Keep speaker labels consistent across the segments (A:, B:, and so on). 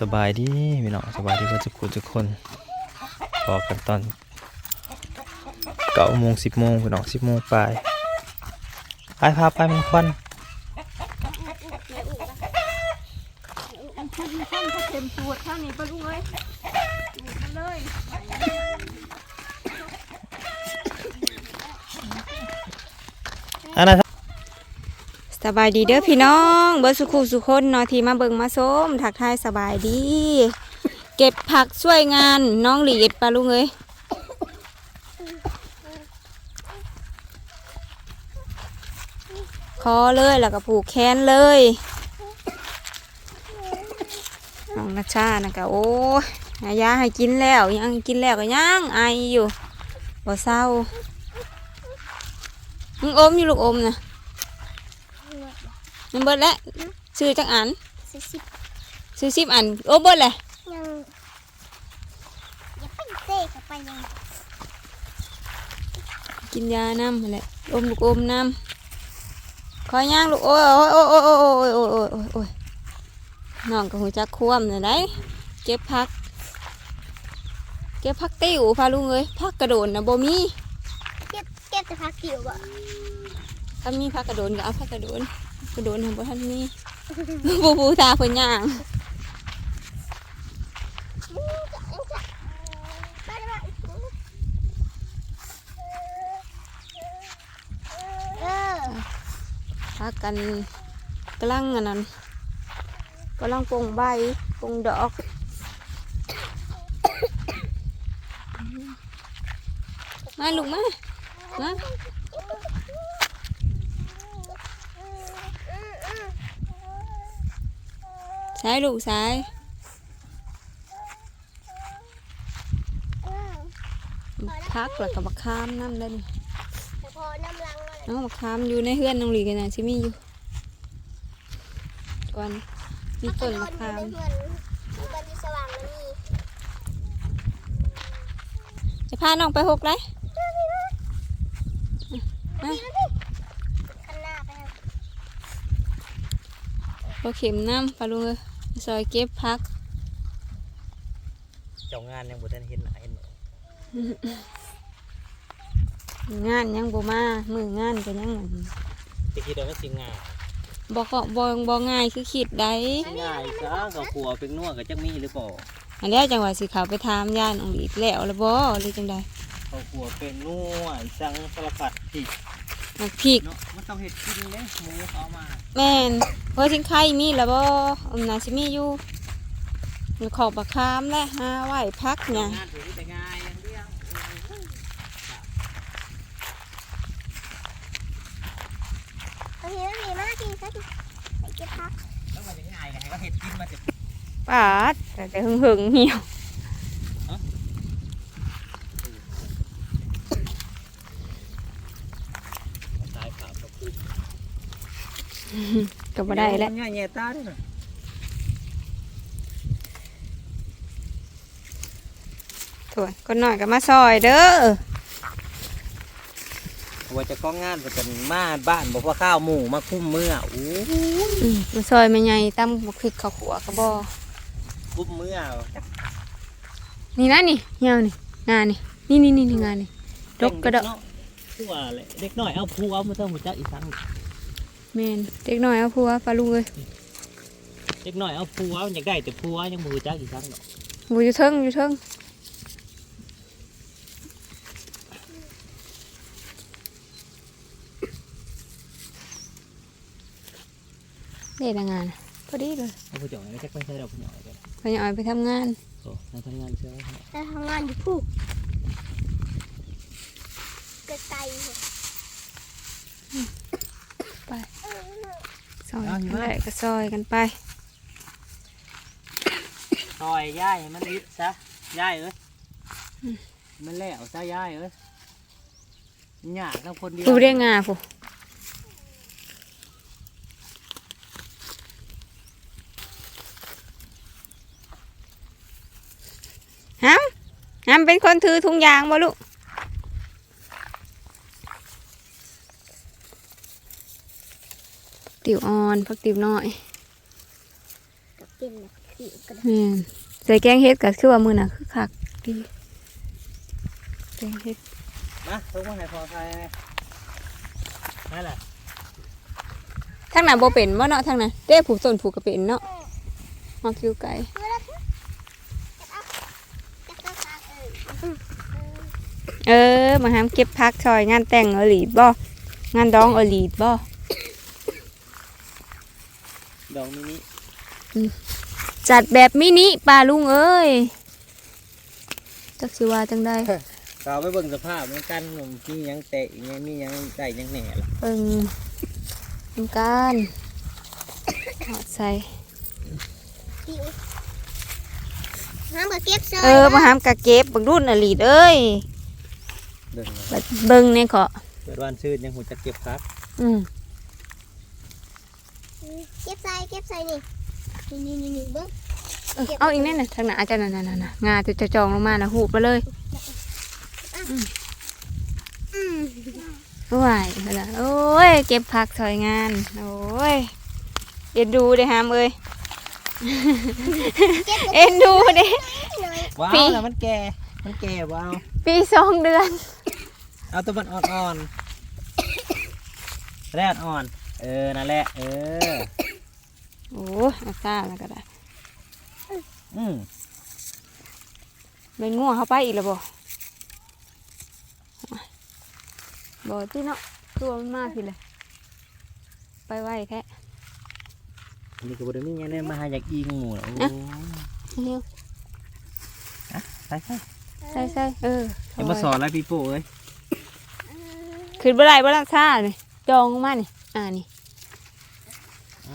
A: สบายดีพี่น้องสบายดีกันทุกคนทุกคนพอกันตอนเก้าโมงสิบโมงพี่น้องสิบโมงปลายไปพาไปมันควัน
B: อันขึ้นขั้นถ้าเต็มสูตรเท่านี้ปะลุงเอ้ยสูตรมาเลย
A: อันนั้น
B: สบายดีเด้อพี่น้องเบิร์สุขุสุคนเนาะที่มาเบิงมาส้มถักทายสบายดี เก็บผักช่วยงานน้องหลีดปะลุงเอ้ยคอเลยแล้วก็ผูกแขนเลยน้องนัชานะกะโอ้ยายาให้กินแล้วยังกินแล้วก็ยังไออยู่บ่เศร้ามึงอมอยู่ลูกอมนะ มันเบิดแล้วซื้อจักอัน
C: สิสิบ
B: ซื้อสิบอันโอ้เบิดเลย
C: ยังอย่าไปเตะกับไปยัง
B: กินยาน้ำนั่นแหละอมลูกอมน้ำคอยย่างลูกโอ้ยโอ้ยโอ้ยโอ้ยโอ้ยโอ้ยโอ้ยโอ้ยโอ้ยน้องก็หูจักควมเลยได้เก็บพัก เก็บพักติ้วพาลุงเอ้ยพักกระโดดนะบ่มี
C: เก็บเก็บแต่พักเกี่ยวบ่
B: ถ้ามีพักกระโดดก็เอาพักกระโดดกระโดดทำบ่ทันมีบูบูตาเพิ่นย่าง
C: ไปได้บ่เออ
B: พักกันกำลังอันนั้นกำลังปลงใบปลงดอกมาลูกมามา สายลูกสายพักแล้วกับมาขามน้ำ
C: ได้ดิน้อ
B: งมาขามอยู่ในเฮือนน้องหลีกันนะชิมี่อยู่ก่อนมีต้นมา
C: ขาม
B: จะพาน้องไปหก
C: ไร
B: พอเข็มน้ำปลาลุงเอ้ ซอยเก็บพัก
A: เจ้างานยังบ่ทันเห็นหน้าเห็นหน้างา
B: นยังบ่มามืองานก็ยัง
A: จะคิดว่ามันสิง่าย
B: บ่ก็บ่บ่ง่ายคือคิดได้
A: ง่ายซะก็กลัวเป็นนัวก็จักมีหรือเปล่า
B: อันนี้จังหวะสิเขาไปถามย่านองอีกแล้วแล้วบ่หรือจังใด
A: เขากลัวเป็นนัวสังสารพัดผิด
B: มักพริก
A: เนาะมันต้องเฮ็ดกินเด้หมูเขาเอามา
B: แม่นเพราะสิงไข่มีแล้วบ่อมน่าสิมีอยู่มีขอบบักคามและหาไว้พักเนี่ย
A: งานถือแต่ง่ายอย่างเดียว
C: เอาเฮียมีมากจริงสักทีไปเก็บพัก
A: แล้วมันจะง่ายไงก็เฮ็ดกินมาจะ
B: ปาดแต่แต่หึงๆเหี่ยว
A: ตายขาดกับคือ
B: ก็บ่ได้แล้ว
A: ง่ายแย่ตาด้วยนะ
B: ถวนคนหน่อยก็มาซอยเด้อ
A: ว่าจะก้องงานว่าจะมาบ้านบอกว่าข้าวหมูมาคุ้มมืออู้
B: อืมมาซอยแม่ใหญ่ตำบักพริกข้าวขัวก็บ่
A: คุ้มมือ
B: นี่นะนี่เหี่ยวนี่งานนี่นี่นี่นี่นี่งานนี่ดกกระดก
A: คือว่าแหละเด็กน้อยเอาผู้เอามาต้องหัวจักอีสัง
B: แม่นเด็กน้อยเอาผัวปลาลุงเอ้ย
A: เด็กน้อยเอาผู้เอาอยากได้แต่ผู้เอายังมือจักอีสังดอก
B: บ่อยู่เทิงอยู่เทิงเด็ดงานพอดีเลย
A: เอาผู้จ่อยจักไม่ใช่ดอกผู้จ่อยกัน
B: พยายามไปทำงาน
A: โอ้ในทำงานเชื่อ
C: แต่ทำงานอยู่ผู้กระไตหัว
B: ไป ซอยกันได้ก็ซอยกันไป
A: ซอยย่ายมันอิดซะย่ายเอ้ยมันแล้วซะย่ายเอ้ยหยาทั้งคนเดียว
B: ดูเรียกงาผู้ฮัมฮัมเป็นคนถือถุงยางบ่ลูก ติ๋วอ่อนพักติ๋วน้อย
C: กับกินนะผิวกระ
B: แม่นใส่แกงเฮ็ดก็คือว่ามื้อน่ะคือคักดีแกงเฮ็ด
A: มาต้องมาให้พอไทยนั่นแหละ
B: ทางนั้นบ่เป็นบ่เนาะทางนั้นเด้ผูกต้นผูกก็เป็นเนาะมาคิวไก่
C: เมื่อไรคะจะเอาจะเอาทางเออ
B: เออมาหามเก็บพักซอยงานแต่งเอลีดบ่งานดองเอลีดบ่
A: ดอกมินิ
B: จัดแบบมินิปลาลุงเอ้ยจักสิว่าจังได้
A: เราไปเบิ่งสภาพมันกันผมมีหยังแตะยังมีหยังได้หยังแหน่ล่ะ
B: เบิ่งทำการหอดใส่
C: ผิวน้ำกับเก็บซอย
B: เออมาหามกะเก็บบักรุ่นอลีดเอ้ย
A: เบิ่ง
B: บัดเบิ่งเนี่ยขอ
A: เปิดวันชื่นยังหูจะเก็บครับ
B: อืม
C: เก็บใส่เก็บใส่นี่นี่นี่นี่เบิ้ง
B: เออเอาอีกแน่น่ะทางหน้าอาจารย์นั่นๆๆๆงาจะจะจองลงมานะหูบไปเลย
C: อืม
B: ไหวไปละโอ้ย เก็บผักซอยงาน โอ้ย เอ็นดูเด้หามเอ้ย
C: เก็บ
B: เอ็นดูเด้
C: หน่อย
A: ว้า
B: ปี
A: วแล้วมันแก่ มันแก่ว้าว
B: ปีสองเดือน
A: เอาตัวมันอ่อนๆแรดอ่อน เออ นั่นแหละ เออ
B: โอ้ยเอาซ่าแล้วก็ได้
A: อืม
B: เป็นง่วงเข้าไปอีกแล้วบ่บ่ที่เนาะตัวมันมากทีเลยไปไหวแท้
A: อันนี้ก็บ่ได้มีหยังแน่มาหาอยากอิงหมู่น่ะโอ้
B: เร็ว
A: ใช่ใช่
B: ใส่ใส่เออ
A: เดี๋ยวมาสอนแล้วพี่โป้เอ้ย
B: ขึ้นบ่ได้บ่รักซ่าเลยจองลงมานี่ อ่านี่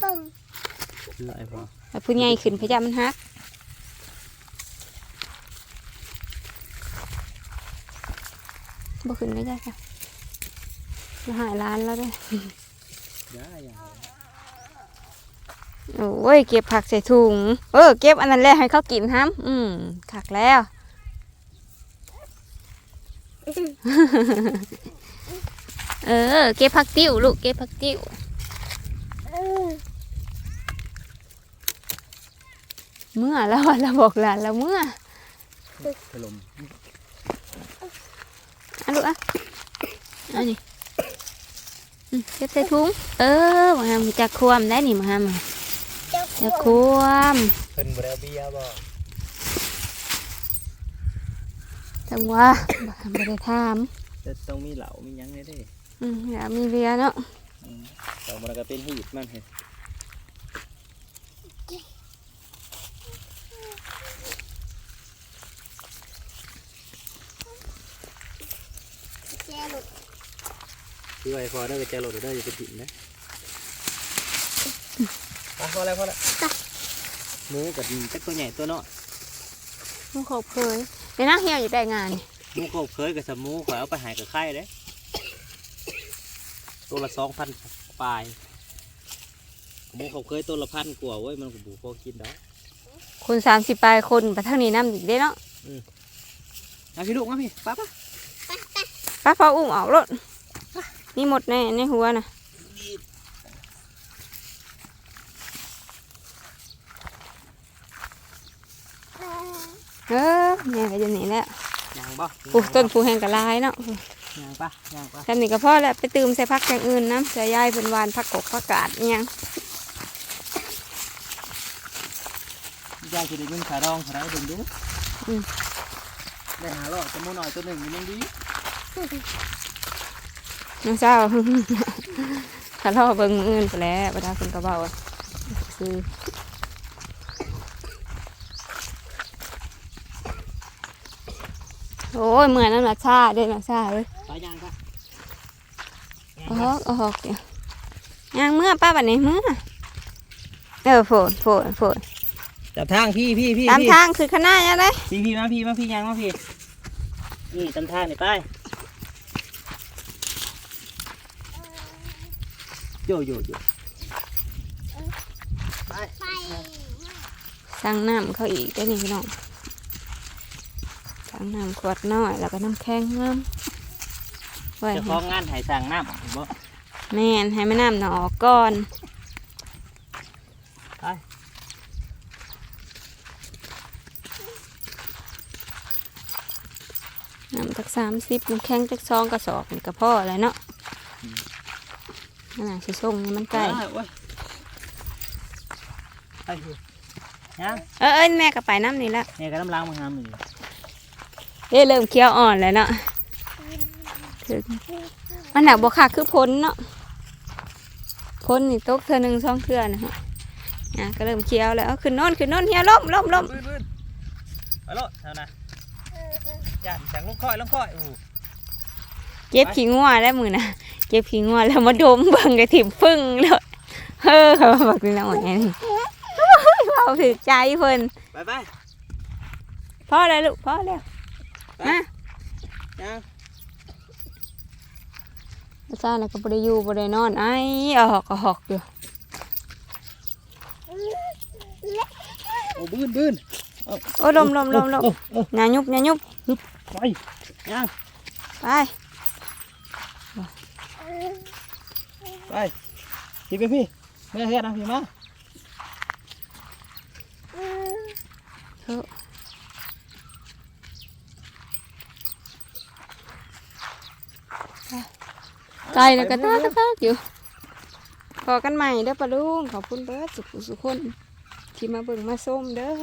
C: เบิ้ง
A: คือไอ้พอ
B: แล้วผู้ใหญ่ขึ้นพยายามมันฮักบ่ขึ้นไม่ได้ค่ะมาหายร้านแล้วเด้วย
A: ได้ยัง
B: โอ้ยเก็บผักใส่ถุง เออ เก็บอันนั้นแหละให้เขากินห้ำอืมขักแล้ว เออ เก็บผักติ้วลูก เก็บผักติ้ว
C: เออ
B: เมื่อแล้วอะเราบอกหลานเราเมื่อ
A: ถล่ม
B: อะลูกอะอันนี้อืมเก็บใส่ถุง เออมาทำจะควมได้นี่มาทำ
C: เจ้า
B: จะ
C: ข
B: คววม
A: เพิ่นบ่ได้เอาเบียร์บ่
B: จังหวะบ่ทำไม่ได้ท
A: แต่ต้องมีเหล้ามีหยังเลยเด้ำ
B: อืมอย่ามีเรียเนาะ
A: อืมต่อมาก็เป็นหีดมันเห็น
C: แย่ลูก
A: คือไอ้พอได้ไปเจอรถได้อย่าไปถิ่นนะอะพอแล้วพอแล้วหมูกับจักตัวใหญ่ตัวเนาะ
B: มึงขบเคยเดี๋ยวนะเฮียอยู่ได้งานนี่
A: หมูโคบเคยกับสมูขอยเอาไปหายกับไข่เด้ ตัวละสองพันปลายหมูโคบเคยตัวละพันกว่าเว้ยมันก็บูพอกินได้
B: คนสามสิบปลายคนไปทางนี้น้ำอีกได้เนาะ
A: เอาพี่ลูกมาพี่ป้าป้า
B: ป้าพออุ้มออกรถนี่หมดแน่ในหัวนะเออแม่ก็จะหนีแล้ว
A: ย่างบ่
B: ปลูกต้นผูแห้งกะลายเนาะ
A: ย่างป้าย่างป้า
B: ทำนี่ก็พอแล้วไปตื่มใส่พักอย่างอื่นนะใส่ยายเป็นหวานผักกบผักกาดอิหยัง
A: ย่างจะได้เงินขาดองขาได้เบิ่งดูได้หาหลอดจะมูหน่อยตัวหนึ่งมันยังดี
B: น้องเจ้าถ้าล่อเบิ่งมืออื่นไปแหล้วประดาคนกระเบาอะคือโอ้ยเหมือนน้ำหนักชาเด้หนักชาเลย
A: ไปย่างป้า
B: โอ้โหโอ้โหเดี๋ยวย่างเมื่อป้าบัดนี้เมื่อเออโผล่โผล่โผล่
A: จับทางพี่พี่พี่
B: ตาม
A: พี่
B: ทางคือข้างหน้ายังไง
A: พี่พี่มาพี่มาพี่ย่างมาพี่นี่ตามทางนี่ไปโยโยโยไป
C: ไป
B: สั่งน้ำเขาอีกได้นี่พี่น้องสั่งน้ำขวดน้อยแล้วก็น้ำแข็งน้ำ ไว้
A: จะฟ้องงานให้สั่งน้ำบ่
B: แม่นให้แม่น้ำน่ออกก่อน
A: น้ำ
B: จักสามสิบน้ำแข็งจักซองกระสอบกระเพาะอะไรเนาะนั่นน่ะสิส่งมันไก
A: ล้
B: เออเอ้ยแม่ก็ไปน้ำนี่ละ
A: แม่ก็น้ำล้างมือน้ำมือ
B: เอ้ยเริ่มเคี้ยวอ่อนแล้วเนาะ ถึงมันหนักบ่คักคือพ้นเนาะพ้นนี่ตกเธอหนึ่งสองเทื่อนะฮะอะก็เริ่มเคี้ยวแล้วเอาขึ้นโน่นขึ้นโน่นเฮียล้มล้มล้ม
A: พื้นพื้นไปโลดเท่านะอย่าจังลงค่อยลงค่อยโอ้โห
B: เจ็บขี้งัวได้มือนะเจ็บขี้งัวแล้วมาดมเบิ่งกระถิ่มฟึ่งเลยเฮ้อบอกนี่นะหมดไงนี่เราถือใจเพิ่น
A: ไปไป
B: พ่อเลยลูกพ่อแล้วมา
A: ยัง
B: ซาแล้วก็บ่ได้อยู่บ่ได้นอนไอ้เอาหอกเอาหอกอยู่
A: โอ้บื้นบื้น
B: โอ้ลมลมลมลม
A: โอ้โอ้
B: อย่ายุบอย่ายุบ
A: ไปยัง
B: ไป
A: ไปพี่พี่พี่แม่เฮ็ดนะพี่มา
B: เถอะ ไกลแล้วก็ตาตาตาอยู่พอกันใหม่เด้อปะลุงขอบคุณเบิร์ดสุขสุขคนที่มาเบิ่งมาส้มเด้อ